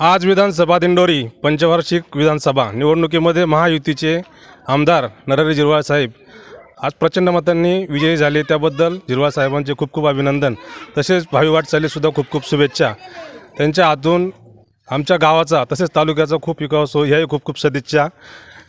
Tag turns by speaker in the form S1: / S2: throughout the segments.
S1: आज विधानसभा दिंडोरी पंचवार्षिक विधानसभा निवडणुकीमध्ये महायुतीचे आमदार नरहरी जिरवाळ साहेब. आज प्रचंड मतांनी विजयी झाले त्याबद्दल जिरवाळ साहेबांचे खूप खूप अभिनंदन. तसेच भावी वाटचालीसुद्धा खूप खूप शुभेच्छा. त्यांच्या हातून आमच्या गावाचा तसेच तालुक्याचा खूप विकास हो ह्याही खूप खूप सदिच्छा.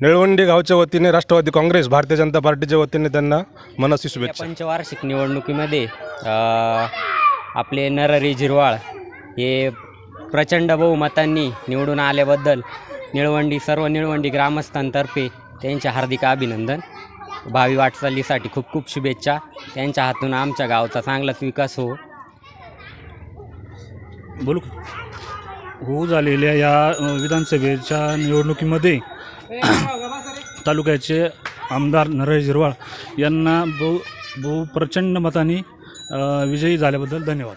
S1: निळवंडी गावच्या वतीने राष्ट्रवादी काँग्रेस भारतीय जनता पार्टीच्या वतीने त्यांना
S2: या
S1: शुभेच्छा.
S2: पंचवार्षिक निवडणुकीमध्ये आपले नरहरी झिरवाळ हे प्रचंड बहुमतांनी निवडून आल्याबद्दल निळवंडी सर्व निळवंडी ग्रामस्थांतर्फे त्यांचे हार्दिक अभिनंदन. भावी वाटचालीसाठी खूप खूप शुभेच्छा. त्यांच्या हातून आमच्या गावचा चांगलाच विकास हो.
S3: बोलू होऊ झालेल्या या विधानसभेच्या निवडणुकीमध्ये तालुक्याचे आमदार नरेश झिरवाळ यांना बहु बहु प्रचंड मताने विजयी झाल्याबद्दल धन्यवाद.